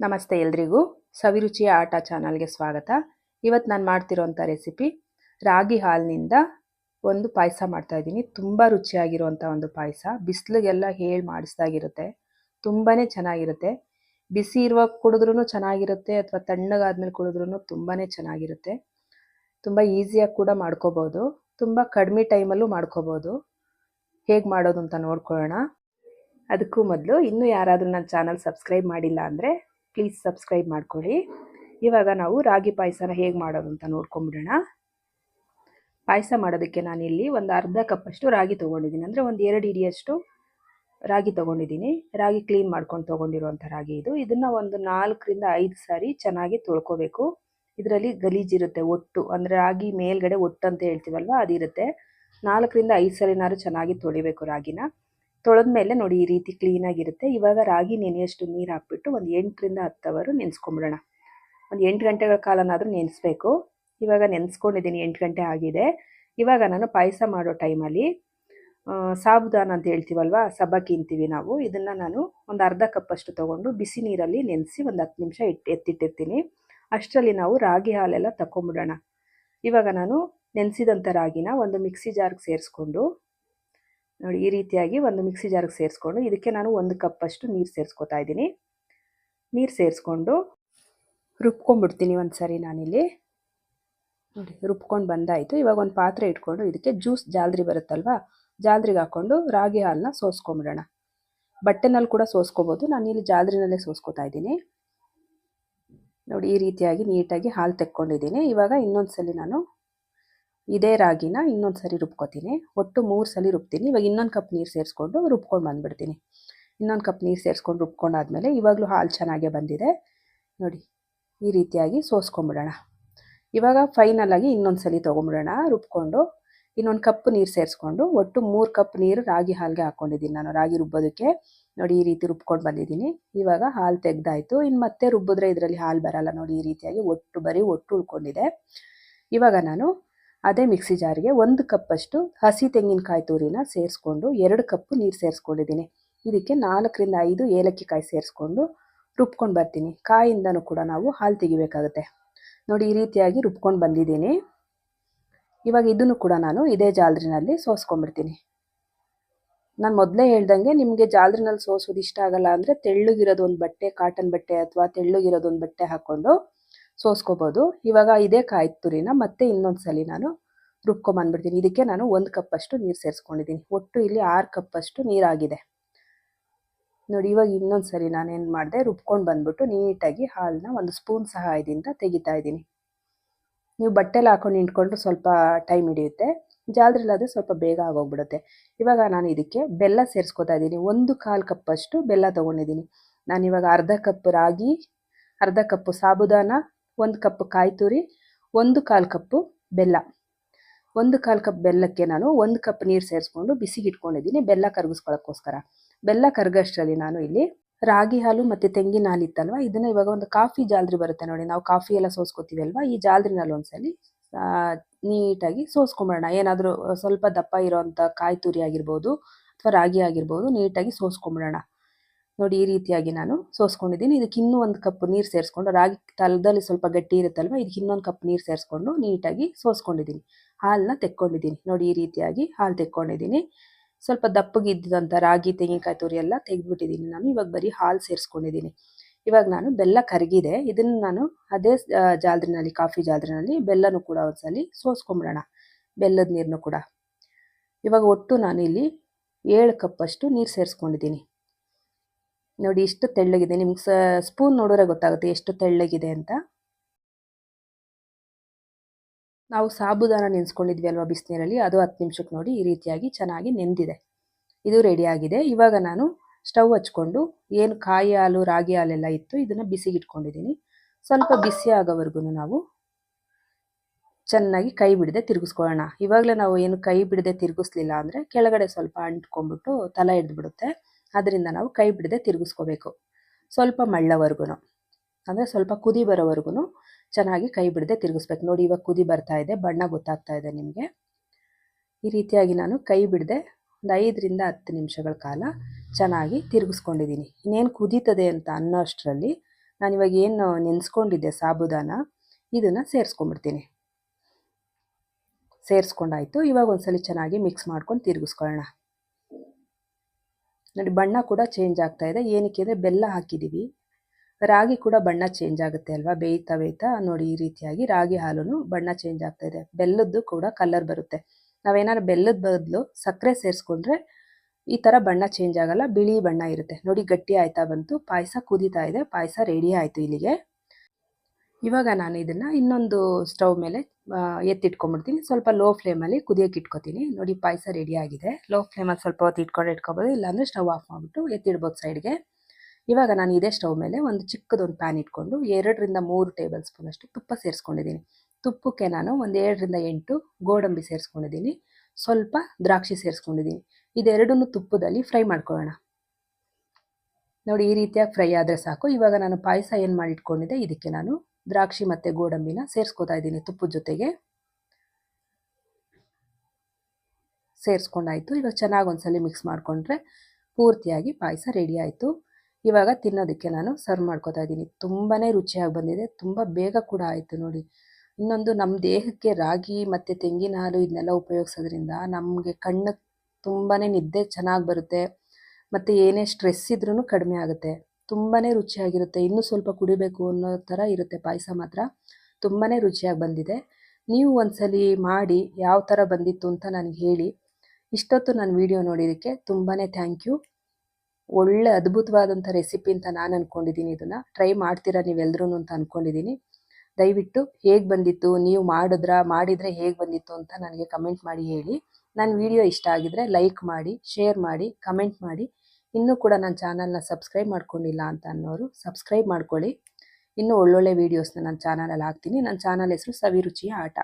ನಮಸ್ತೆ ಎಲ್ರಿಗೂ. ಸವಿರುಚಿಯ ಆಟ ಚಾನಲ್ಗೆ ಸ್ವಾಗತ. ಇವತ್ತು ನಾನು ಮಾಡ್ತಿರೋಂಥ ರೆಸಿಪಿ ರಾಗಿ ಹಾಲಿನಿಂದ ಒಂದು ಪಾಯಸ ಮಾಡ್ತಾ ಇದ್ದೀನಿ. ತುಂಬ ರುಚಿಯಾಗಿರುವಂಥ ಒಂದು ಪಾಯಸ. ಬಿಸಿಲಿಗೆಲ್ಲ ಹೇಳಿ ಮಾಡಿಸ್ದಾಗಿರುತ್ತೆ. ತುಂಬಾ ಚೆನ್ನಾಗಿರುತ್ತೆ. ಬಿಸಿ ಇರುವಾಗ ಕುಡಿದ್ರೂ ಚೆನ್ನಾಗಿರುತ್ತೆ ಅಥವಾ ತಣ್ಣಗಾದ್ಮೇಲೆ ಕುಡಿದ್ರೂ ತುಂಬಾ ಚೆನ್ನಾಗಿರುತ್ತೆ. ತುಂಬ ಈಸಿಯಾಗಿ ಕೂಡ ಮಾಡ್ಕೋಬೋದು. ತುಂಬ ಕಡಿಮೆ ಟೈಮಲ್ಲೂ ಮಾಡ್ಕೋಬೋದು. ಹೇಗೆ ಮಾಡೋದು ಅಂತ ನೋಡ್ಕೊಳ್ಳೋಣ. ಅದಕ್ಕೂ ಮೊದಲು ಇನ್ನೂ ಯಾರಾದರೂ ನನ್ನ ಚಾನಲ್ ಸಬ್ಸ್ಕ್ರೈಬ್ ಮಾಡಿಲ್ಲ ಅಂದರೆ ಪ್ಲೀಸ್ ಸಬ್ಸ್ಕ್ರೈಬ್ ಮಾಡ್ಕೊಳ್ಳಿ. ಇವಾಗ ನಾವು ರಾಗಿ ಪಾಯಸನ ಹೇಗೆ ಮಾಡೋದು ಅಂತ ನೋಡ್ಕೊಂಬಿಡೋಣ. ಪಾಯಸ ಮಾಡೋದಕ್ಕೆ ನಾನಿಲ್ಲಿ ಒಂದು ಅರ್ಧ ಕಪ್ಪಷ್ಟು ರಾಗಿ ತೊಗೊಂಡಿದ್ದೀನಿ. ಅಂದರೆ ಒಂದು ಎರಡು ಇಡಿಯಷ್ಟು ರಾಗಿ ತೊಗೊಂಡಿದ್ದೀನಿ. ರಾಗಿ ಕ್ಲೀನ್ ಮಾಡ್ಕೊಂಡು ತೊಗೊಂಡಿರುವಂಥ ರಾಗಿ ಇದು. ಇದನ್ನು ಒಂದು ನಾಲ್ಕರಿಂದ ಐದು ಸಾರಿ ಚೆನ್ನಾಗಿ ತೊಳ್ಕೊಬೇಕು. ಇದರಲ್ಲಿ ಗಲೀಜಿರುತ್ತೆ ಒಟ್ಟು. ಅಂದರೆ ರಾಗಿ ಮೇಲ್ಗಡೆ ಒಟ್ಟು ಅಂತ ಹೇಳ್ತೀವಲ್ವ, ಅದಿರುತ್ತೆ. ನಾಲ್ಕರಿಂದ ಐದು ಸರಿನಾರು ಚೆನ್ನಾಗಿ ತೊಳಿಬೇಕು ರಾಗಿನ. ತೊಳೆದ್ಮೇಲೆ ನೋಡಿ ಈ ರೀತಿ ಕ್ಲೀನಾಗಿರುತ್ತೆ ಇವಾಗ ರಾಗಿ ನೆನೆಯಷ್ಟು ನೀರು ಹಾಕ್ಬಿಟ್ಟು ಒಂದು ಎಂಟರಿಂದ ಹತ್ತು ಅವರು ನೆನೆಸ್ಕೊಂಬಿಡೋಣ. ಒಂದು ಎಂಟು ಗಂಟೆಗಳ ಕಾಲನಾದರೂ ನೆನೆಸ್ಬೇಕು. ಇವಾಗ ನೆನೆಸ್ಕೊಂಡಿದ್ದೀನಿ ಎಂಟು ಗಂಟೆ ಆಗಿದೆ. ಇವಾಗ ನಾನು ಪಾಯಸ ಮಾಡೋ ಟೈಮಲ್ಲಿ ಸಾಬುದಾನ ಅಂತ ಹೇಳ್ತೀವಲ್ವ ಸಬ್ಬಕ್ಕಿ ಅಂತೀವಿ ನಾವು. ಇದನ್ನು ನಾನು ಒಂದು ಅರ್ಧ ಕಪ್ಪಷ್ಟು ತೊಗೊಂಡು ಬಿಸಿ ನೀರಲ್ಲಿ ನೆನೆಸಿ ಒಂದು ಹತ್ತು ನಿಮಿಷ ಇಟ್ಟು ಎತ್ತಿಟ್ಟಿರ್ತೀನಿ. ಅಷ್ಟರಲ್ಲಿ ನಾವು ರಾಗಿ ಹಾಲೆಲ್ಲ ತಗೊಂಬಿಡೋಣ ಇವಾಗ ನಾನು ನೆನೆಸಿದಂಥ ರಾಗಿನ ಒಂದು ಮಿಕ್ಸಿ ಜಾರ್ಗೆ ಸೇರಿಸ್ಕೊಂಡು ನೋಡಿ, ಈ ರೀತಿಯಾಗಿ ಒಂದು ಮಿಕ್ಸಿ ಜಾರ್ಗೆ ಸೇರಿಸ್ಕೊಂಡು ಇದಕ್ಕೆ ನಾನು ಒಂದು ಕಪ್ಪಷ್ಟು ನೀರು ಸೇರಿಸ್ಕೊತಾ ಇದ್ದೀನಿ. ನೀರು ಸೇರಿಸ್ಕೊಂಡು ರುಬ್ಕೊಂಡ್ಬಿಡ್ತೀನಿ ಒಂದು ಸರಿ ನಾನಿಲ್ಲಿ. ನೋಡಿ, ರುಬ್ಕೊಂಡು ಬಂದಾಯಿತು. ಇವಾಗ ಒಂದು ಪಾತ್ರೆ ಇಟ್ಕೊಂಡು ಇದಕ್ಕೆ ಜ್ಯೂಸ್ ಜಾಲ್ರಿ ಬರುತ್ತಲ್ವಾ? ಜಾಲ್ರಿಗೆ ಹಾಕ್ಕೊಂಡು ರಾಗಿ ಹಾಲನ್ನ ಸೋಸ್ಕೊಂಬಿಡೋಣ. ಬಟ್ಟೆನಲ್ಲಿ ಕೂಡ ಸೋಸ್ಕೋಬೋದು. ನಾನಿಲ್ಲಿ ಜಾಲ್ರಿನಲ್ಲೇ ಸೋಸ್ಕೊತಾ ಇದ್ದೀನಿ. ನೋಡಿ, ಈ ರೀತಿಯಾಗಿ ನೀಟಾಗಿ ಹಾಲು ತೆಕ್ಕೊಂಡಿದ್ದೀನಿ. ಇವಾಗ ಇನ್ನೊಂದು ಸಲ ನಾನು ಇದೇ ರಾಗಿನ ಇನ್ನೊಂದು ಸರಿ ರುಬ್ಕೋತೀನಿ. ಒಟ್ಟು ಮೂರು ಸಲ ರುಬ್ತೀನಿ. ಇವಾಗ ಇನ್ನೊಂದು ಕಪ್ ನೀರು ಸೇರಿಸ್ಕೊಂಡು ರುಬ್ಕೊಂಡು ಬಂದುಬಿಡ್ತೀನಿ. ಇನ್ನೊಂದು ಕಪ್ ನೀರು ಸೇರಿಸ್ಕೊಂಡು ರುಬ್ಕೊಂಡಾದ್ಮೇಲೆ ಇವಾಗಲೂ ಹಾಲು ಚೆನ್ನಾಗೇ ಬಂದಿದೆ. ನೋಡಿ, ಈ ರೀತಿಯಾಗಿ ಸೋಸ್ಕೊಂಬಿಡೋಣ. ಇವಾಗ ಫೈನಲಾಗಿ ಇನ್ನೊಂದು ಸಲ ತೊಗೊಂಬಿಡೋಣ. ರುಬ್ಕೊಂಡು ಇನ್ನೊಂದು ಕಪ್ ನೀರು ಸೇರಿಸ್ಕೊಂಡು ಒಟ್ಟು ಮೂರು ಕಪ್ ನೀರು ರಾಗಿ ಹಾಲಿಗೆ ಹಾಕ್ಕೊಂಡಿದ್ದೀನಿ ನಾನು. ರಾಗಿ ರುಬ್ಬೋದಕ್ಕೆ ನೋಡಿ, ಈ ರೀತಿ ರುಬ್ಕೊಂಡು ಬಂದಿದ್ದೀನಿ. ಇವಾಗ ಹಾಲು ತೆಗ್ದಾಯಿತು. ಇನ್ನು ಮತ್ತೆ ರುಬ್ಬಿದ್ರೆ ಇದರಲ್ಲಿ ಹಾಲು ಬರಲ್ಲ ನೋಡಿ, ಈ ರೀತಿಯಾಗಿ ಒಟ್ಟು ಬರೀ ಒಟ್ಟು ಉಳ್ಕೊಂಡಿದೆ. ಇವಾಗ ನಾನು ಅದೇ ಮಿಕ್ಸಿ ಜಾರಿಗೆ ಒಂದು ಕಪ್ಪಷ್ಟು ಹಸಿ ತೆಂಗಿನಕಾಯಿ ತುರಿನ ಸೇರಿಸ್ಕೊಂಡು ಎರಡು ಕಪ್ಪು ನೀರು ಸೇರಿಸ್ಕೊಂಡಿದ್ದೀನಿ. ಇದಕ್ಕೆ ನಾಲ್ಕರಿಂದ ಐದು ಏಲಕ್ಕಿ ಕಾಯಿ ಸೇರಿಸ್ಕೊಂಡು ರುಬ್ಕೊಂಡು ಬರ್ತೀನಿ. ಕಾಯಿಂದನೂ ಕೂಡ ನಾವು ಹಾಲು ತೆಗಿಬೇಕಾಗುತ್ತೆ. ನೋಡಿ, ಈ ರೀತಿಯಾಗಿ ರುಬ್ಕೊಂಡು ಬಂದಿದ್ದೀನಿ. ಇವಾಗ ಇದನ್ನು ಕೂಡ ನಾನು ಇದೇ ಜಾಲ್ರಿನಲ್ಲಿ ಸೋಸ್ಕೊಂಡ್ಬಿಡ್ತೀನಿ. ನಾನು ಮೊದಲೇ ಹೇಳ್ದಂಗೆ ನಿಮಗೆ ಜಾಲ್ರಿನಲ್ಲಿ ಸೋಸೋದು ಇಷ್ಟ ಆಗಲ್ಲ ಅಂದರೆ ತೆಳ್ಳಗಿರೋದು ಒಂದು ಬಟ್ಟೆ ಕಾಟನ್ ಬಟ್ಟೆ ಅಥವಾ ತೆಳ್ಳಗಿರೋದು ಒಂದು ಬಟ್ಟೆ ಹಾಕ್ಕೊಂಡು ಸೋಸ್ಕೋಬೋದು. ಇವಾಗ ಇದೇ ಕಾಯಿ ತುರಿನ ಮತ್ತೆ ಇನ್ನೊಂದು ಸಲ ನಾನು ರುಬ್ಕೊಂಬಂದ್ಬಿಡ್ತೀನಿ ಇದಕ್ಕೆ ನಾನು ಒಂದು ಕಪ್ಪಷ್ಟು ನೀರು ಸೇರಿಸ್ಕೊಂಡಿದ್ದೀನಿ. ಒಟ್ಟು ಇಲ್ಲಿ ಆರು ಕಪ್ಪಷ್ಟು ನೀರಾಗಿದೆ. ನೋಡಿ, ಇವಾಗ ಇನ್ನೊಂದು ಸರಿ ನಾನೇನು ಮಾಡಿದೆ, ರುಬ್ಕೊಂಡು ಬಂದ್ಬಿಟ್ಟು ನೀಟಾಗಿ ಹಾಲನ್ನ ಒಂದು ಸ್ಪೂನ್ ಸಹಾಯದಿಂದ ತೆಗಿತಾ ಇದ್ದೀನಿ. ನೀವು ಬಟ್ಟೆಲಿ ಹಾಕೊಂಡು ನಿಂತ್ಕೊಂಡ್ರೆ ಸ್ವಲ್ಪ ಟೈಮ್ ಹಿಡಿಯುತ್ತೆ. ಜಾಲ್ದ್ರಲ್ಲಾದರೆ ಸ್ವಲ್ಪ ಬೇಗ ಆಗೋಗ್ಬಿಡುತ್ತೆ. ಇವಾಗ ನಾನು ಇದಕ್ಕೆ ಬೆಲ್ಲ ಸೇರಿಸ್ಕೊತಾ ಇದ್ದೀನಿ. ಒಂದು ಕಾಲು ಕಪ್ಪಷ್ಟು ಬೆಲ್ಲ ತೊಗೊಂಡಿದ್ದೀನಿ. ನಾನು ಇವಾಗ ಅರ್ಧ ಕಪ್ ರಾಗಿ, ಅರ್ಧ ಕಪ್ಪು ಸಾಬುದಾನ ಒಂದು ಕಪ್ ಕಾಯಿ ತುರಿ, ಒಂದು ಕಾಲು ಕಪ್ಪು ಬೆಲ್ಲ. ಒಂದು ಕಾಲು ಕಪ್ ಬೆಲ್ಲಕ್ಕೆ ನಾನು ಒಂದು ಕಪ್ ನೀರು ಸೇರಿಸ್ಕೊಂಡು ಬಿಸಿಗೆ ಇಟ್ಕೊಂಡಿದ್ದೀನಿ, ಬೆಲ್ಲ ಕರಗಿಸ್ಕೊಳ್ಳೋಕ್ಕೋಸ್ಕರ ಬೆಲ್ಲ ಕರಗಷ್ಟರಲ್ಲಿ ನಾನು ಇಲ್ಲಿ ರಾಗಿ ಹಾಲು ಮತ್ತು ತೆಂಗಿನ ಹಾಲು ಇತ್ತಲ್ವ, ಇದನ್ನು ಇವಾಗ ಒಂದು ಕಾಫಿ ಜಾಲ್ರಿ ಬರುತ್ತೆ ನೋಡಿ, ನಾವು ಕಾಫಿ ಎಲ್ಲ ಸೋಸ್ಕೊತೀವಿ ಅಲ್ವಾ ಈ ಜಾಲ್ರಿನಲ್ಲಿ ಒಂದ್ಸಲಿ ನೀಟಾಗಿ ಸೋಸ್ಕೊಂಬಿಡೋಣ ಏನಾದರೂ ಸ್ವಲ್ಪ ದಪ್ಪ ಇರೋವಂಥ ಕಾಯಿ ತುರಿ ಆಗಿರ್ಬೋದು, ಅಥವಾ ರಾಗಿ ಆಗಿರ್ಬೋದು, ನೀಟಾಗಿ ಸೋಸ್ಕೊಂಬಿಡೋಣ ನೋಡಿ ಈ ರೀತಿಯಾಗಿ ನಾನು ಸೋಸ್ಕೊಂಡಿದ್ದೀನಿ. ಇದಕ್ಕೆ ಇನ್ನೂ ಒಂದು ಕಪ್ ನೀರು ಸೇರಿಸ್ಕೊಂಡು ರಾಗಿ ತಲದಲ್ಲಿ ಸ್ವಲ್ಪ ಗಟ್ಟಿ ಇರುತ್ತಲ್ವ, ಇದಕ್ಕೆ ಇನ್ನೊಂದು ಕಪ್ ನೀರು ಸೇರಿಸ್ಕೊಂಡು ನೀಟಾಗಿ ಸೋಸ್ಕೊಂಡಿದ್ದೀನಿ. ಹಾಲನ್ನ ತೆಕ್ಕೊಂಡಿದ್ದೀನಿ. ನೋಡಿ ಈ ರೀತಿಯಾಗಿ ಹಾಲು ತೆಕ್ಕೊಂಡಿದ್ದೀನಿ. ಸ್ವಲ್ಪ ದಪ್ಪಗಿದ್ದಂಥ ರಾಗಿ, ತೆಂಗಿನಕಾಯಿ ತುರಿ ಎಲ್ಲ ತೆಗೆದ್ಬಿಟ್ಟಿದ್ದೀನಿ ನಾನು. ಇವಾಗ ಬರೀ ಹಾಲು ಸೇರಿಸ್ಕೊಂಡಿದ್ದೀನಿ. ಇವಾಗ ನಾನು ಬೆಲ್ಲ ಕರಗಿದೆ. ಇದನ್ನು ನಾನು ಅದೇ ಜಾಲ್ರಿನಲ್ಲಿ, ಕಾಫಿ ಜಾಲ್ರಿನಲ್ಲಿ ಬೆಲ್ಲನೂ ಕೂಡ ಒಂದ್ಸಲಿ ಸೋಸ್ಕೊಂಬಿಡೋಣ. ಬೆಲ್ಲದ ನೀರನ್ನು ಕೂಡ. ಇವಾಗ ಒಟ್ಟು ನಾನು ಇಲ್ಲಿ ಏಳು ಕಪ್ಪಷ್ಟು ನೀರು ಸೇರಿಸ್ಕೊಂಡಿದ್ದೀನಿ. ನೋಡಿ ಇಷ್ಟು ತೆಳ್ಳಗಿದೆ. ನಿಮ್ಗೆ ಸ, ಸ್ಪೂನ್ ನೋಡಿದ್ರೆ ಗೊತ್ತಾಗುತ್ತೆ ಎಷ್ಟು ತೆಳ್ಳಗಿದೆ ಅಂತ. ನಾವು ಸಾಬುದಾನ ನೆನೆಸ್ಕೊಂಡಿದ್ವಿ ಅಲ್ವಾ ಬಿಸಿನೀರಲ್ಲಿ? ಅದು ಹತ್ತು ನಿಮಿಷಕ್ಕೆ ನೋಡಿ ಈ ರೀತಿಯಾಗಿ ಚೆನ್ನಾಗಿ ನೆಂದಿದೆ. ಇದು ರೆಡಿಯಾಗಿದೆ ಇವಾಗ ನಾನು ಸ್ಟವ್ ಹಚ್ಕೊಂಡು ಏನು ಕಾಯಿ ಹಾಲು, ರಾಗಿ ಹಾಲೆಲ್ಲ ಇತ್ತು ಇದನ್ನು ಬಿಸಿಗೆ ಇಟ್ಕೊಂಡಿದ್ದೀನಿ. ಸ್ವಲ್ಪ ಬಿಸಿ ಆಗೋವರೆಗೂ ನಾವು ಚೆನ್ನಾಗಿ ಕೈ ಬಿಡದೆ ತಿರುಗಿಸ್ಕೊಳ್ಳೋಣ. ಇವಾಗಲೇ ನಾವು ಏನು ಕೈ ಬಿಡದೆ ತಿರುಗಿಸ್ಲಿಲ್ಲ ಅಂದರೆ ಕೆಳಗಡೆ ಸ್ವಲ್ಪ ಅಂಟ್ಕೊಂಡ್ಬಿಟ್ಟು ತಲೆ ಹಿಡಿದ್ಬಿಡುತ್ತೆ ಅದರಿಂದ ನಾವು ಕೈ ಬಿಡದೆ ತಿರುಗಿಸ್ಕೋಬೇಕು. ಸ್ವಲ್ಪ ಮಳ್ಳವರೆಗೂ ಅಂದರೆ ಸ್ವಲ್ಪ ಕುದಿ ಬರೋವರೆಗೂ ಚೆನ್ನಾಗಿ ಕೈ ಬಿಡದೆ ತಿರುಗಿಸ್ಬೇಕು. ನೋಡಿ, ಇವಾಗ ಕುದಿ ಬರ್ತಾ ಇದೆ, ಬಣ್ಣ ಗೊತ್ತಾಗ್ತಾ ಇದೆ ನಿಮಗೆ. ಈ ರೀತಿಯಾಗಿ ನಾನು ಕೈ ಬಿಡದೆ ಒಂದು ಐದರಿಂದ ಹತ್ತು ನಿಮಿಷಗಳ ಕಾಲ ಚೆನ್ನಾಗಿ ತಿರುಗಿಸ್ಕೊಂಡಿದ್ದೀನಿ. ಇನ್ನೇನು ಕುದೀತದೆ ಅಂತ ಅನ್ನೋ ಅಷ್ಟರಲ್ಲಿ ನಾನಿವಾಗ ಏನು ನೆನೆಸ್ಕೊಂಡಿದ್ದೆ, ಸಾಬುದಾನ, ಇದನ್ನು ಸೇರಿಸ್ಕೊಂಡ್ಬಿಡ್ತೀನಿ. ಸೇರಿಸ್ಕೊಂಡಾಯಿತು, ಇವಾಗ ಒಂದ್ಸಲಿ ಚೆನ್ನಾಗಿ ಮಿಕ್ಸ್ ಮಾಡ್ಕೊಂಡು ತಿರುಗಿಸ್ಕೊಳ್ಳೋಣ. ನೋಡಿ, ಬಣ್ಣ ಕೂಡ ಚೇಂಜ್ ಆಗ್ತಾ ಇದೆ. ಏನಕ್ಕೆ ಅಂದರೆ ಬೆಲ್ಲ ಹಾಕಿದ್ದೀವಿ ರಾಗಿ ಕೂಡ ಬಣ್ಣ ಚೇಂಜ್ ಆಗುತ್ತೆ ಅಲ್ವಾ? ಬೇಯ್ತಾ ಬೇಯ್ತಾ ನೋಡಿ, ಈ ರೀತಿಯಾಗಿ ರಾಗಿ ಹಾಲು ಬಣ್ಣ ಚೇಂಜ್ ಆಗ್ತಾ ಇದೆ. ಬೆಲ್ಲದ್ದು ಕೂಡ ಕಲರ್ ಬರುತ್ತೆ. ನಾವೇನಾದ್ರು ಬೆಲ್ಲದ ಬದಲು ಸಕ್ಕರೆ ಸೇರಿಸ್ಕೊಂಡ್ರೆ ಈ ಥರ ಬಣ್ಣ ಚೇಂಜ್ ಆಗಲ್ಲ, ಬಿಳಿ ಬಣ್ಣ ಇರುತ್ತೆ. ನೋಡಿ, ಗಟ್ಟಿ ಆಯ್ತಾ ಬಂತು. ಪಾಯಸ ಕುದೀತಾ ಇದೆ. ಪಾಯಸ ರೆಡಿ ಆಯಿತು ಇಲ್ಲಿಗೆ. ಇವಾಗ ನಾನು ಇದನ್ನು ಇನ್ನೊಂದು ಸ್ಟವ್ ಮೇಲೆ ಎತ್ತಿಟ್ಕೊಂಡ್ಬಿಡ್ತೀನಿ. ಸ್ವಲ್ಪ ಲೋ ಫ್ಲೇಮಲ್ಲಿ ಕುದಿಯೋಕೆ ಇಟ್ಕೊತೀನಿ. ನೋಡಿ, ಪಾಯಸ ರೆಡಿ ಆಗಿದೆ. ಲೋ ಫ್ಲೇಮಲ್ಲಿ ಸ್ವಲ್ಪ ಹೊತ್ತು ಇಟ್ಕೊಂಡು ಇಟ್ಕೊಬೋದು. ಇಲ್ಲಾಂದರೆ ಸ್ಟವ್ ಆಫ್ ಮಾಡಿಬಿಟ್ಟು ಎತ್ತಿಡ್ಬೋದು ಸೈಡ್ಗೆ ಇವಾಗ ನಾನು ಇದೇ ಸ್ಟವ್ ಮೇಲೆ ಒಂದು ಚಿಕ್ಕದೊಂದು ಪ್ಯಾನ್ ಇಟ್ಕೊಂಡು ಎರಡರಿಂದ ಮೂರು ಟೇಬಲ್ ಸ್ಪೂನಷ್ಟು ತುಪ್ಪ ಸೇರಿಸ್ಕೊಂಡಿದ್ದೀನಿ. ತುಪ್ಪಕ್ಕೆ ನಾನು ಒಂದು ಏಳರಿಂದ ಎಂಟು ಗೋಡಂಬಿ ಸೇರಿಸ್ಕೊಂಡಿದ್ದೀನಿ. ಸ್ವಲ್ಪ ದ್ರಾಕ್ಷಿ ಸೇರಿಸ್ಕೊಂಡಿದ್ದೀನಿ. ಇದೆರಡನ್ನು ತುಪ್ಪದಲ್ಲಿ ಫ್ರೈ ಮಾಡ್ಕೊಳ್ಳೋಣ. ನೋಡಿ, ಈ ರೀತಿಯಾಗಿ ಫ್ರೈ ಆದರೆ ಸಾಕು. ಇವಾಗ ನಾನು ಪಾಯಸ ಏನು ಮಾಡಿಟ್ಕೊಂಡಿದ್ದೆ, ಇದಕ್ಕೆ ನಾನು ದ್ರಾಕ್ಷಿ ಮತ್ತು ಗೋಡಂಬಿನ ಸೇರಿಸ್ಕೋತಾ ಇದ್ದೀನಿ ತುಪ್ಪದ ಜೊತೆಗೆ. ಸೇರಿಸ್ಕೊಂಡಾಯಿತು. ಇವಾಗ ಚೆನ್ನಾಗಿ ಒಂದ್ಸಲಿ ಮಿಕ್ಸ್ ಮಾಡಿಕೊಂಡ್ರೆ ಪೂರ್ತಿಯಾಗಿ ಪಾಯಸ ರೆಡಿ ಆಯಿತು. ಇವಾಗ ತಿನ್ನೋದಕ್ಕೆ ನಾನು ಸರ್ವ್ ಮಾಡ್ಕೋತಾ ಇದ್ದೀನಿ. ತುಂಬಾ ರುಚಿಯಾಗಿ ಬಂದಿದೆ. ತುಂಬ ಬೇಗ ಕೂಡ ಆಯಿತು ನೋಡಿ. ಇನ್ನೊಂದು ನಮ್ಮ ದೇಹಕ್ಕೆ ರಾಗಿ ಮತ್ತು ತೆಂಗಿನ ಹಾಲು ಇದನ್ನೆಲ್ಲ ಉಪಯೋಗಿಸೋದ್ರಿಂದ ನಮಗೆ ಕಣ್ಣು ತುಂಬಾ ನಿದ್ದೆ ಚೆನ್ನಾಗಿ ಬರುತ್ತೆ. ಮತ್ತು ಏನೇ ಸ್ಟ್ರೆಸ್ ಇದ್ರೂ ಕಡಿಮೆ ಆಗುತ್ತೆ. ತುಂಬಾ ರುಚಿಯಾಗಿರುತ್ತೆ. ಇನ್ನೂ ಸ್ವಲ್ಪ ಕುಡಿಬೇಕು ಅನ್ನೋ ಥರ ಇರುತ್ತೆ ಪಾಯಸ ಮಾತ್ರ. ತುಂಬಾ ರುಚಿಯಾಗಿ ಬಂದಿದೆ. ನೀವು ಒಂದ್ಸಲಿ ಮಾಡಿ ಯಾವ ಥರ ಬಂದಿತ್ತು ಅಂತ ನನಗೆ ಹೇಳಿ. ಇಷ್ಟೊತ್ತು ನಾನು ವಿಡಿಯೋ ನೋಡಿದ್ದಕ್ಕೆ ತುಂಬಾ ಥ್ಯಾಂಕ್ ಯು ಒಳ್ಳೆ ಅದ್ಭುತವಾದಂಥ ರೆಸಿಪಿ ಅಂತ ನಾನು ಅಂದ್ಕೊಂಡಿದ್ದೀನಿ ಇದನ್ನು. ಟ್ರೈ ಮಾಡ್ತೀರಾ ನೀವೆಲ್ಲರೂ ಅಂತ ಅಂದ್ಕೊಂಡಿದ್ದೀನಿ ದಯವಿಟ್ಟು ಹೇಗೆ ಬಂದಿತ್ತು, ನೀವು ಮಾಡಿದ್ರಾ, ಮಾಡಿದರೆ ಹೇಗೆ ಬಂದಿತ್ತು ಅಂತ ನನಗೆ ಕಮೆಂಟ್ ಮಾಡಿ ಹೇಳಿ. ನನ್ನ ವಿಡಿಯೋ ಇಷ್ಟ ಆಗಿದರೆ ಲೈಕ್ ಮಾಡಿ ಶೇರ್ ಮಾಡಿ ಕಮೆಂಟ್ ಮಾಡಿ. ಇನ್ನೂ ಕೂಡ ನನ್ನ ಚಾನಲ್ನ ಸಬ್ಸ್ಕ್ರೈಬ್ ಮಾಡ್ಕೊಂಡಿಲ್ಲ ಅಂತ ಅನ್ನೋರು ಸಬ್ಸ್ಕ್ರೈಬ್ ಮಾಡ್ಕೊಳ್ಳಿ. ಇನ್ನೂ ಒಳ್ಳೊಳ್ಳೆ ವೀಡಿಯೋಸ್ನ ನನ್ನ ಚಾನಲಲ್ಲಿ ಹಾಕ್ತೀನಿ. ನನ್ನ ಚಾನಲ್ ಹೆಸರು ಸವಿರುಚಿಯ ಆಟ.